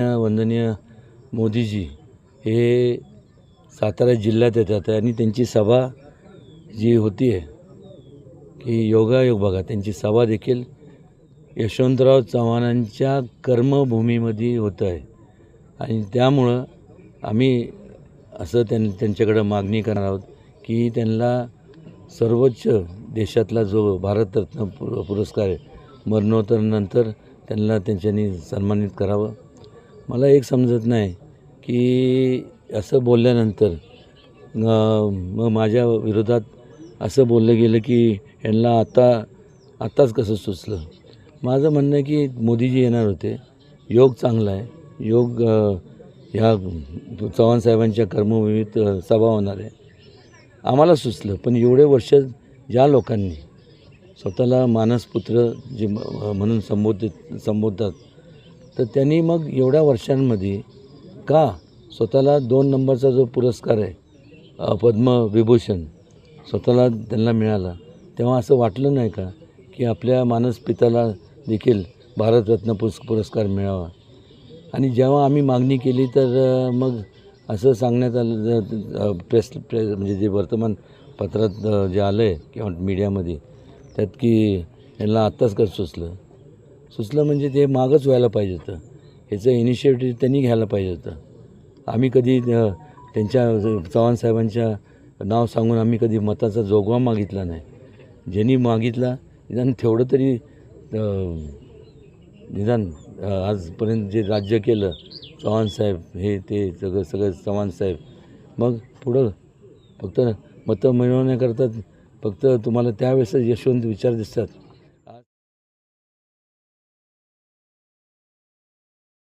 वंदनीय मोदीजी हे सातारा जिल्ह्यात येतात आणि त्यांची सभा जी होती आहे की योगायोग बघा त्यांची सभा देखील यशवंतराव चव्हाणांच्या कर्मभूमीमध्ये होतं आहे. आणि त्यामुळं आम्ही असं त्यां त्यांच्याकडं मागणी करणार आहोत की त्यांना सर्वोच्च देशातला जो भारतरत्न पुर पुरस्कार आहे मरणोत्तरनंतर त्यांना त्यांच्यानी सन्मानित करावं. मला एक समजत नाही की असं बोलल्यानंतर मग माझ्या विरोधात असं बोललं गेलं की यांना आता आत्ताच कसं सुचलं? माझं म्हणणं आहे की मोदीजी येणार होते. योग चांगला आहे. योग ह्या चव्हाण साहेबांच्या कर्मभूमीत सभा होणार आहे. आम्हाला सुचलं पण एवढे वर्ष ज्या लोकांनी स्वतःला मानसपुत्र जे म्हणून संबोधित संबोधतात तर त्यांनी मग एवढ्या वर्षांमध्ये का स्वतःला दोन नंबरचा जो पुरस्कार आहे पद्मविभूषण स्वतःला त्यांना मिळाला तेव्हा असं वाटलं नाही का की आपल्या मानसपिताला देखील भारतरत्न पुरस् पुरस्कार मिळावा? आणि जेव्हा आम्ही मागणी केली तर मग असं सांगण्यात आलं प्रेस प्रेस म्हणजे जे वर्तमानपत्रात जे आलं आहे किंवा मीडियामध्ये त्यात की यांना आत्ताच कसं सुचलं. सुचलं म्हणजे ते मागच व्हायला पाहिजे होतं. ह्याचं इनिशिएटिव्ह त्यांनी घ्यायला पाहिजे होतं. आम्ही कधी त्यांच्या चव्हाण साहेबांच्या नाव सांगून आम्ही कधी मताचा जोगवा मागितला नाही. ज्यांनी मागितला निदान तेवढं तरी निदान आजपर्यंत जे राज्य केलं चव्हाण साहेब हे ते सगळं सगळं चव्हाण साहेब. मग पुढं फक्त मतं मिळवण्याकरता फक्त तुम्हाला त्यावेळेस यशवंत विचार दिसतात.